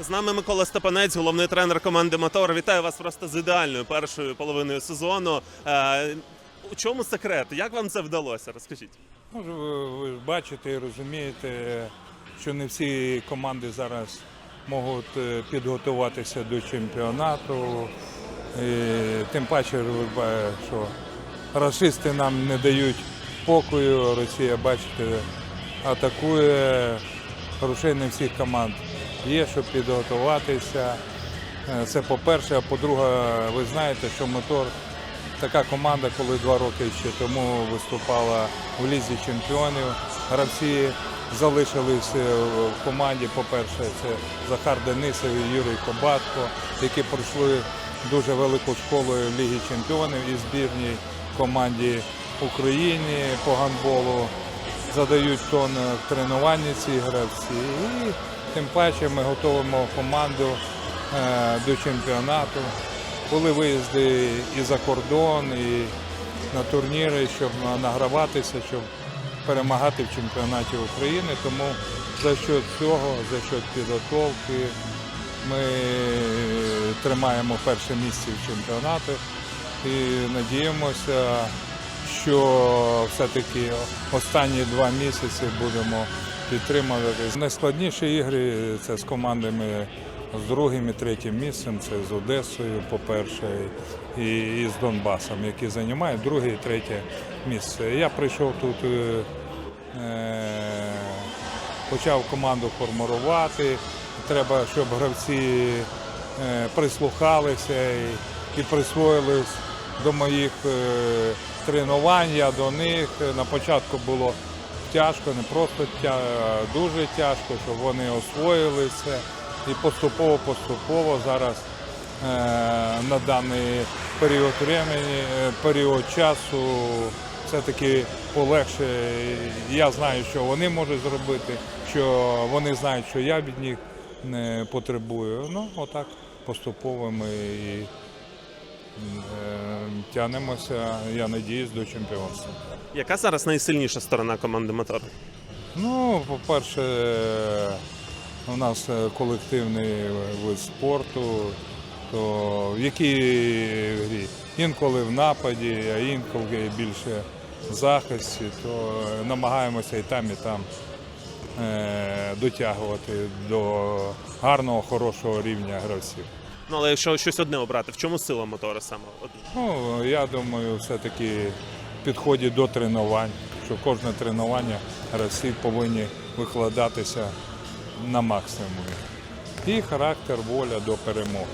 З нами Микола Степанець, головний тренер команди Мотор. Вітаю вас просто з ідеальною першою половиною сезону. Е, у чому секрет? Як вам це вдалося? Розкажіть. Ви, ви бачите і розумієте, що не всі команди зараз можуть е, підготуватися до чемпіонату. І тим паче, що расисти нам не дають покою. Росія, бачите, атакує. Грошей не всіх команд є, щоб підготуватися. Е, Це по-перше, а по-друге, ви знаєте, що мотор така команда, коли два роки ще тому виступала в лізі чемпіонів. Гравці залишились е, в команді. По-перше, це Захар Денисов і Юрій Кобатко, які пройшли дуже велику школу в Лігі чемпіонів і збірній команді України по гандболу. Задають тон в тренуванні ці гравці. І тим паче ми готуємо команду е, до чемпіонату. Були виїзди і за кордон, і на турніри, щоб награватися, щоб перемагати в чемпіонаті України. Тому за що цього, за що підготовки ми тримаємо перше місце в чемпіонаті і надіємося, що все-таки останні два місяці будемо підтримувати. Найскладніші ігри це з командами з другим і третім місцем, це з Одесою, по-перше, і, і з Донбасом, які займають друге і третє місце. Я прийшов тут, е, почав команду формувати. Треба, щоб гравці е, прислухалися і, і присвоїлись до моїх е, тренувань, я до них. На початку було тяжко, не просто тя, дуже тяжко, щоб вони освоїли це. І поступово, поступово зараз е, на даний період времени, е, період часу все-таки полегше. Я знаю, що вони можуть зробити, що вони знають, що я від них не потребую. Ну, отак поступово ми і тягнемося, я надіюсь, до чемпіонства. Яка зараз найсильніша сторона команди Мотор? Ну, по-перше, у нас е, колективний вид спорту, то в якій грі? Інколи в нападі, а інколи більше в захисті, то намагаємося і там, і там е, дотягувати до гарного, хорошого рівня гравців. Ну але якщо щось одне обрати, в чому сила мотора саме? Одне. Ну, я думаю, все-таки в підході до тренувань, що кожне тренування гравці повинні викладатися на максимум. І характер, воля до перемоги.